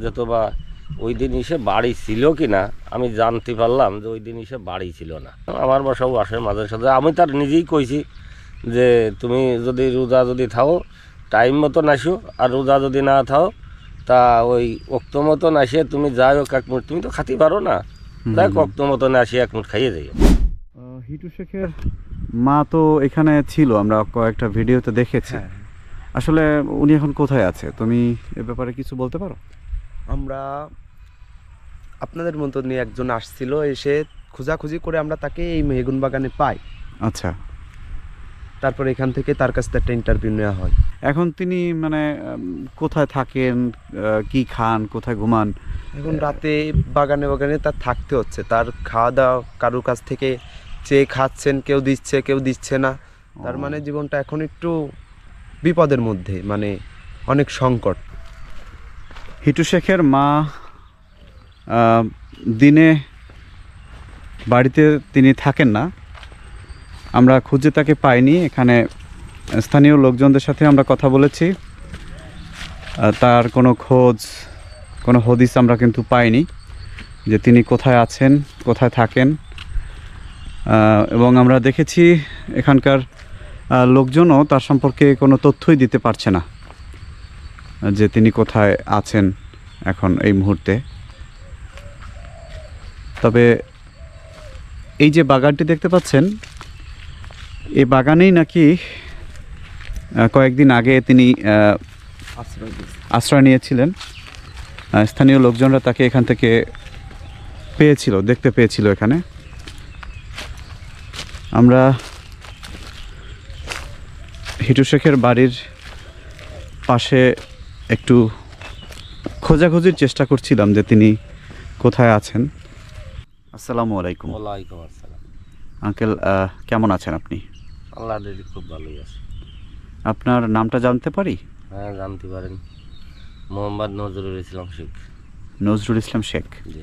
যে তো বা ওই দিন এসে বাড়ি ছিল কি না আমি জানতে পারলাম যে ওই দিন এসে বাড়ি ছিল না। আমার বাসাও আসে মাঝে সাথে আমি তার নিজেই কইছি যে তুমি যদি রোজা যদি থাও টাইম মতন আসো আর রোজা যদি না থাও তা ওই অক্ত মতন আসে তুমি যাই হোক এক মিনিট তুমি তো খাতে পারো না। দেখ অক্ত মতন আসি এক মিনিট খাইয়ে যাই হিটু শেখের মা তো এখানে ছিল আমরা কয়েকটা ভিডিওতে দেখেছি। হ্যাঁ। আসলে উনি এখন কোথায় আছে? তুমি এ ব্যাপারে কিছু বলতে পারো? আমরা আপনাদের মতো নিয়ে একজন আসছিল এসে খোঁজাখুঁজি করে আমরা তাকে এই মেহগুন বাগানে পাই। আচ্ছা। তারপর এখান থেকে তার কাছ থেকে একটা ইন্টারভিউ নেওয়া হয়। এখন তিনি মানে কোথায় থাকেন কি খান কোথায় ঘুমান? এখন রাতে বাগানে বাগানে তার থাকতে হচ্ছে। তার খাওয়া দাওয়া কারোর কাছ থেকে চেয়ে খাচ্ছেন কেউ দিচ্ছে কেউ দিচ্ছে না। তার মানে জীবনটা এখন একটু বিপদের মধ্যে মানে অনেক সংকট। হিটু শেখের মা দিনে বাড়িতে তিনি থাকেন না। আমরা খুঁজে তাকে পাইনি। এখানে স্থানীয় লোকজনদের সাথে আমরা কথা বলেছি। তার কোনো খোঁজ, কোনো হদিস আমরা কিন্তু পাইনি যে তিনি কোথায় আছেন, কোথায় থাকেন। এবং আমরা দেখেছি এখানকার লোকজনও তার সম্পর্কে কোনো তথ্যই দিতে পারছে না। যে তিনি কোথায় আছেন এখন এই মুহূর্তে। তবে এই যে বাগানটি দেখতে পাচ্ছেন, এই বাগানেই নাকি কয়েকদিন আগে তিনি আশ্রয় নিয়েছিলেন। স্থানীয় লোকজনরা তাকে এখান থেকে পেয়েছিল, দেখতে পেয়েছিল এখানে। আমরা হিটু শেখের বাড়ির পাশে একটু খোঁজাখুঁজির চেষ্টা করছিলাম যে তিনি কোথায় আছেন। আসসালামু আলাইকুম। ওয়ালাইকুম আসসালাম। আঙ্কেল কেমন আছেন আপনি? আল্লাহ দিদি খুব ভালোই আছে। আপনার নামটা জানতে পারি? হ্যাঁ জানতে পারেন। মোহাম্মদ নজরুল ইসলাম শেখ। নজরুল ইসলাম শেখ? জি।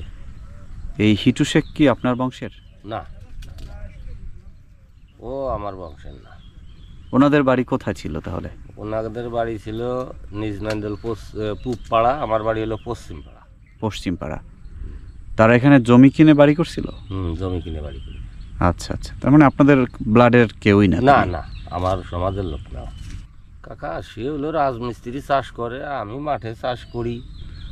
এই হিটু শেখ কি আপনার বংশের? না। ও আমার বংশের না। ওনাদের বাড়ি কোথায় ছিল তাহলে? ওনাদের বাড়ি ছিল নিজ নান্দল পূব পাড়া আমার বাড়ি হলো পশ্চিম পাড়া পশ্চিম পাড়া তারা এখানে জমি কিনে বাড়ি করছিল? হুম জমি কিনে বাড়ি করি আচ্ছা আচ্ছা। তার মানে আপনাদের ব্লাডের কেউই না না না আমার সমাজের লোক না। কাকা সে হলো রাজমিস্ত্রি চাষ করে আমি মাঠে চাষ করি।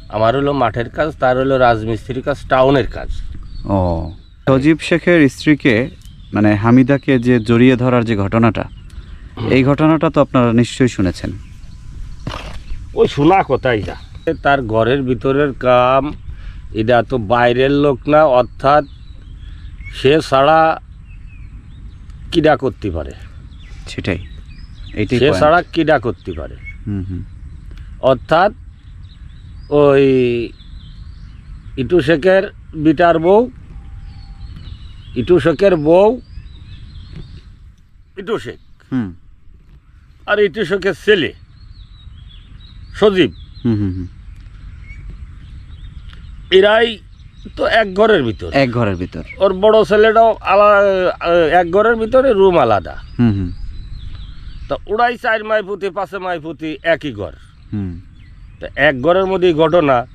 আমার হলো মাঠের কাজ তার হলো রাজমিস্ত্রির কাজ টাউনের কাজ। ও। সজীব শেখের স্ত্রীকে মানে হামিদাকে যে জড়িয়ে ধরার যে ঘটনাটা এই ঘটনাটা তো আপনারা নিশ্চয়ই শুনেছেন। ওই শোনা কোথায় যা। তার ঘরের ভিতরের কাম এটা তো বাইরের লোক না অর্থাৎ সে ছাড়া কিডা করতে পারে? সেটাই এইটাই সে। ছাড়া কিডা করতে পারে? হুম হুম। অর্থাৎ ওই ইটু শেখের বিটার বউ ইটু শেখের বউ ইটু শেখ। হুম। আর ইটু শেখের ছেলে। সজীব। হুম হুম হুম। এরাই তো এক ঘরের ভিতর। এক ঘরের ভিতর। ওর বড় ছেলেটাও আলাদা এক ঘরের ভিতরে রুম আলাদা। হুম হুম। তা ওরাই চার মাই পুঁতি পাঁচে মাই পুঁতি একই ঘর। হুম। তা এক ঘরের মধ্যেই ঘটনা।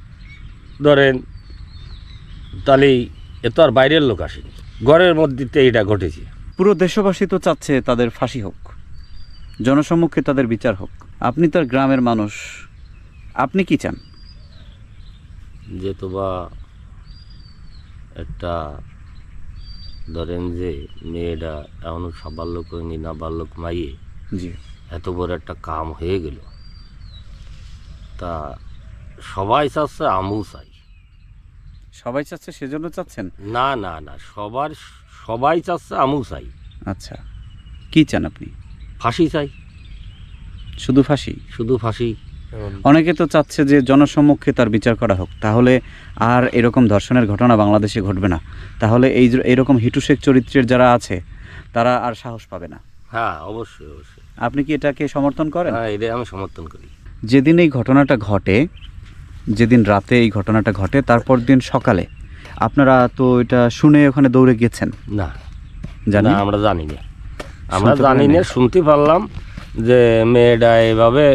ধরেন তাহলে এ তো আর বাইরের লোক আসেনি। ঘরের মধ্যে এটা ঘটেছে। পুরো দেশবাসী তো চাচ্ছে তাদের ফাঁসি হোক। জনসম্মুখে তাদের বিচার হোক। আপনি তার গ্রামের মানুষ। আপনি কি চান? যে তো বা একটা ধরেন যে মেয়েটা এমন সাবাল্যক হয়নি নাবাল্যক মাইয়ে জি। এত বড় একটা কাম হয়ে গেল। তা সবাই চাচ্ছে আমু চাই। সবাই চাচ্ছে সেজন্য চাচ্ছেন? না না না সবার সবাই চাচ্ছে আমু চাই। আচ্ছা। কি চান আপনি? ফাঁসি চাই। শুধু ফাঁসি? শুধু ফাঁসি। অনেকে তো চাচ্ছে যে জনসম্মুখে তার বিচার করা হোক। তাহলে আর এরকম ধর্ষণের ঘটনা বাংলাদেশে ঘটবে না। তাহলে এই এরকম হিটু শেখ চরিত্রের যারা আছে তারা আর সাহস পাবে না। হ্যাঁ অবশ্যই অবশ্যই। আপনি কি এটাকে সমর্থন করেন? হ্যাঁ এটাই আমি সমর্থন করি। যেদিন এই ঘটনাটা ঘটে যেদিন রাতে এই ঘটনাটা ঘটে তারপর দিন সকালে আপনারা তো এটা শুনে ওখানে দৌড়ে গেছেন? না। জানি আমরা জানি না। আমরা জানি না? শুনতে পারলাম যে মেয়েটা এভাবে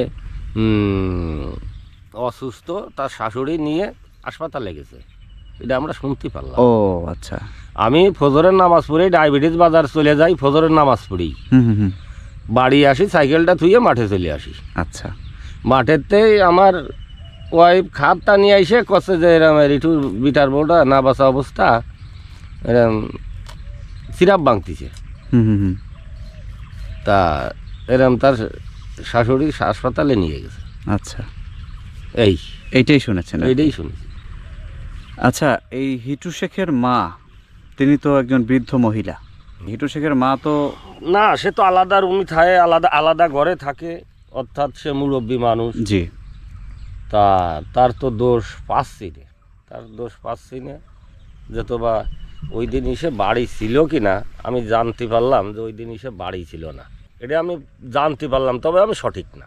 অসুস্থ তার শাশুড়ি নিয়ে হাসপাতালে গেছে। এটা আমরা শুনতে পারলাম। ও আচ্ছা। আমি ফজরের নামাজ পড়ে ডায়াবেটিস বাজার চলে যাই ফজরের নামাজ পড়ি। হুম হুম হুম। বাড়ি আসি সাইকেলটা থুয়ে মাঠে চলে আসি। আচ্ছা। মাঠেতেই আমার ওয়াইফ খাতটা নিয়ে এসে কষে যে এরম রিটু বিটার বোর্ডা না বাসা অবস্থা এরম সিরাপ হুম হুম হুম। তা এরম তার শাশুড়ি হাসপাতালে নিয়ে গেছে। আচ্ছা। এই। এইটাই শুনেছেন এইটাই শুনেছি। আচ্ছা এই হিটু শেখের মা তিনি তো একজন বৃদ্ধ মহিলা। হিটু শেখের মা তো না সে তো আলাদা রুমই থাকে আলাদা আলাদা ঘরে থাকে অর্থাৎ সে মুরব্বী মানুষ। জি। তা তার তো দোষ পাচ্ছি না তার দোষ পাচ্ছি না যত বা ওই দিন এসে বাড়ি ছিল কি না আমি জানতে পারলাম যে ওই দিন এসে বাড়ি ছিল না। এটা আমি জানতে পারলাম তবে আমি সঠিক না।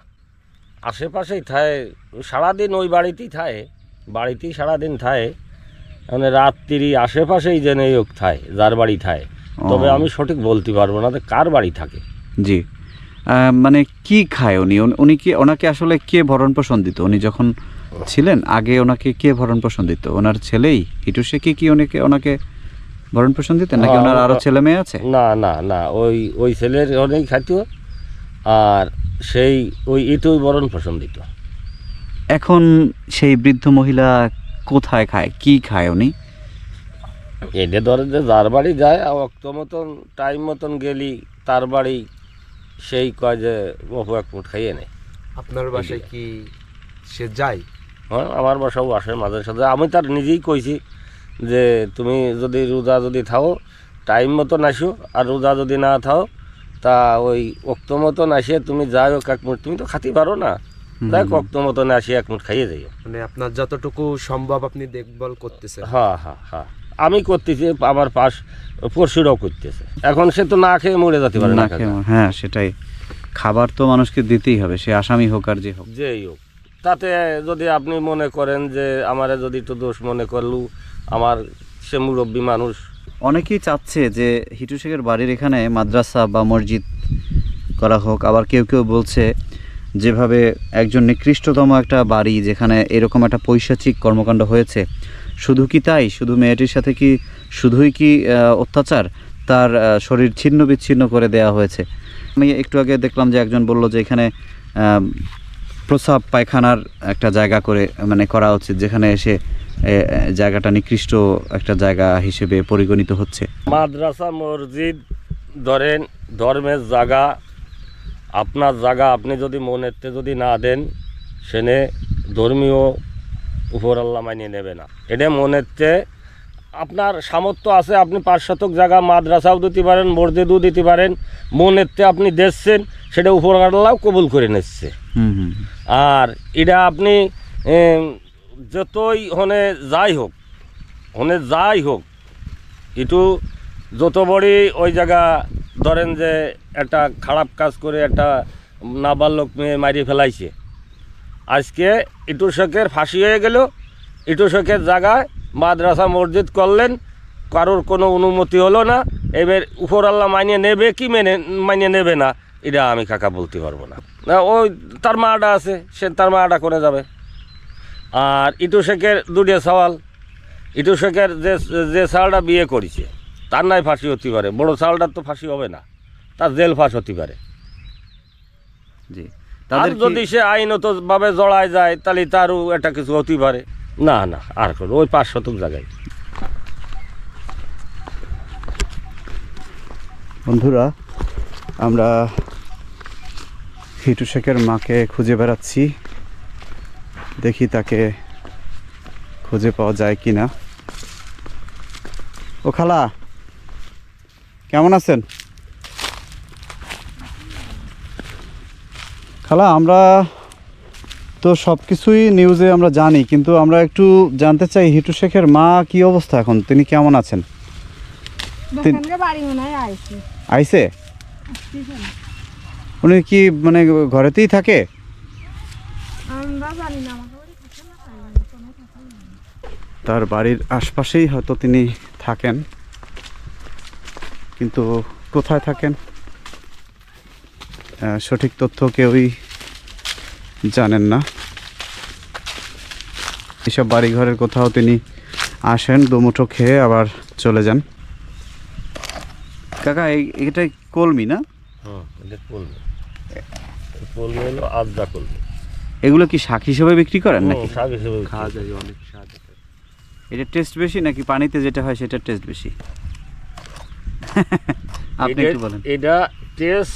আশেপাশেই থায় সারাদিন ওই বাড়িতেই থায় বাড়িতেই সারাদিন থায় মানে রাত্রি আশেপাশেই জেনে হোক থায় যার বাড়ি থায়। তবে আমি সঠিক বলতে পারব না যে কার বাড়ি থাকে। জি। মানে কি খায় উনি? উনি- কি ওনাকে আসলে কে ভরণ পোষণ দিত? উনি যখন ছিলেন আগে ওনাকে কে ভরণ পোষণ দিত? ওনার ছেলেই? হিটু শেখই কি ওনাকে ওনাকে ভরণ পোষণ দিতেন? নাকি ওনার আরও ছেলে মেয়ে আছে? না না না ওই ওই ছেলের অনেক খাইতো আর সেই ওই ইটুই বরণ পোষণ দিত। এখন সেই বৃদ্ধ মহিলা কোথায় খায়? কি খায় উনি? এটা ধরে যে যার বাড়ি যায় অক্ত মতন টাইম মতন গেলি তার বাড়ি সেই কয় যে বহু এক মুঠ খাইয়ে নেয় আপনার বাসায় কি সে যায়? হ্যাঁ আমার বাসাও আসে মাঝে সাথে আমি তার নিজেই কইছি যে তুমি যদি রোজা যদি থাও টাইম মতন আসো আর রোজা যদি না থাও তা ওই অক্ত মতন আসে তুমি যাই হোক এক মুঠ তুমি তো খাতে পারো না। দেখ অক্ত মতন আসি এক মুঠ খাইয়ে যাইও। মানে আপনার যতটুকু সম্ভব আপনি দেখভাল করতেছেন। হ্যাঁ হ্যাঁ হ্যাঁ আমি করতেছি আমার পাশ পরশুরাও করতেছে। এখন সে তো না খেয়ে মরে যেতে পারে না না খেয়ে- হ্যাঁ সেটাই। খাবার তো মানুষকে দিতেই হবে সে আসামি হোক আর যে হোক। যেই হোক। তাতে যদি আপনি মনে করেন যে আমারে যদি একটু দোষ মনে করলু আমার সে মুরব্বী মানুষ। অনেকেই চাচ্ছে যে হিটু শেখের বাড়ির এখানে মাদ্রাসা বা মসজিদ করা হোক। আবার কেউ কেউ বলছে যেভাবে একজন নিকৃষ্টতম একটা বাড়ি যেখানে এরকম একটা পৈশাচিক কর্মকাণ্ড হয়েছে। শুধু কি তাই? শুধু মেয়েটির সাথে কি, শুধুই কি অত্যাচার? তার শরীর ছিন্ন বিচ্ছিন্ন করে দেওয়া হয়েছে। আমি একটু আগে দেখলাম যে একজন বলল যে এখানে প্রস্রাব পায়খানার একটা জায়গা করে মানে করা উচিত, যেখানে এসে জায়গাটা নিকৃষ্ট একটা জায়গা হিসেবে পরিগণিত হচ্ছে। মাদ্রাসা মসজিদ ধরেন ধর্মের জায়গা আপনার জায়গা আপনি যদি মনেতে যদি না দেন সেনে ধর্মীয় উপর আল্লাহ মানিয়ে নেবে না। এটা মনেতে আপনার সামর্থ্য আছে আপনি পাঁচ শতক জায়গা মাদ্রাসাও দিতে পারেন মসজিদও দিতে পারেন মনেতে আপনি দেখছেন সেটা উপর আল্লাহ কবুল করে নিচ্ছে। আর এটা আপনি যতই হনে যাই হোক, হনে যাই হোক একটু যত বড়ই ওই জায়গা ধরেন যে একটা খারাপ কাজ করে একটা নাবালক মেয়ে মারিয়ে ফেলাইছে, আজকে ইটু শেখের ফাঁসি হয়ে গেল, ইটু শেখের জায়গায় মাদ্রাসা মসজিদ করলেন, কারোর কোনো অনুমতি হলো না, এবার উপর আল্লাহ মানিয়ে নেবে কি মেনে, মানিয়ে নেবে না, এটা আমি কাকা বলতে পারব না। না, ওই তার মাটা আছে, সে তার মাটা করে যাবে? আর ইটু শেখের দুটো সওয়াল। ইটু শেখের যে যে সালটা বিয়ে করেছে তার নাই ফাঁসি হতে পারে। বড় সালটার তো ফাঁসি হবে না। তার জেল ফাঁস হতে পারে। জি। আর তাদের যদি সে আইনতভাবে জড়ায় যায় তাহলে তারও একটা কিছু হতে পারে। না না আর কোনো ওই পাঁচ শতক জায়গায়। বন্ধুরা আমরা হিটু শেখের মাকে খুঁজে বেড়াচ্ছি। দেখি তাকে খুঁজে পাওয়া যায় কি না ও খালা কেমন আছেন? খালা আমরা তো সব কিছুই নিউজে আমরা জানি কিন্তু আমরা একটু জানতে চাই হিটু শেখের মা কি অবস্থা এখন? তিনি কেমন আছেন? আইছে। উনি কি মানে ঘরেতেই থাকে আমরা জানি না আমাকে বাড়ি থাকে না তাই জানি, কোনো কথা নেই। তার বাড়ির আশপাশেই হয়তো তিনি থাকেন। কিন্তু কোথায় থাকেন? সঠিক তথ্য কেউই জানেন না। এসব বাড়িঘরের কোথাও তিনি আসেন, দুমুঠো খেয়ে আবার চলে যান। কাকা, এই- এটা কলমি না? কলমি হলো আদ্রা কলমি। এগুলো কি শাক হিসেবে বিক্রি করেন নাকি? শাক হিসেবে খাওয়া যায় অনেক স্বাদ এটা টেস্ট বেশি নাকি পানিতে যেটা হয় সেটা টেস্ট বেশি? আপনি একটু বলেন। এটা টেস্ট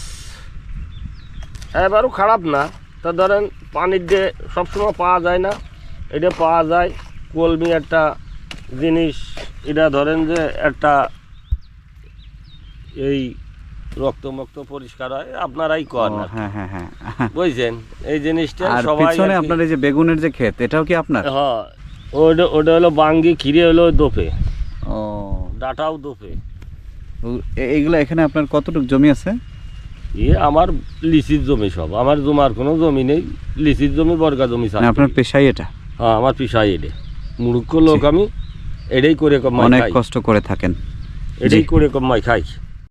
এবারও খারাপ না। তা ধরেন পানির দিয়ে সবসময় পাওয়া যায় না এটা পাওয়া যায় কলমি একটা জিনিস। এটা ধরেন যে একটা এই রক্তমক্ত পরিষ্কার হয় আপনারাই কর ও, না হ্যাঁ হ্যাঁ হ্যাঁ। বুঝছেন? এই জিনিসটা আর সবাই পিছনে আপনার এই যে বেগুনের যে ক্ষেত এটাও কি আপনার? হ্যাঁ ওটা ওটা হলো বাঙ্গি খিরে হলো দোপে। ও। ডাটাও দোপে। এইগুলো এখানে আপনার কতটুকু জমি আছে? ইয়ে আমার লিচির জমি সব। আমার জমার কোনো জমি নেই। লিচির জমি বর্গা জমি আপনার। পেশাই এটা? হ্যাঁ আমার পিসাই এডে মূর্খ লোক আমি এটাই করে কমাই অনেক কষ্ট করে থাকেন। এটাই করে কমাই খাই।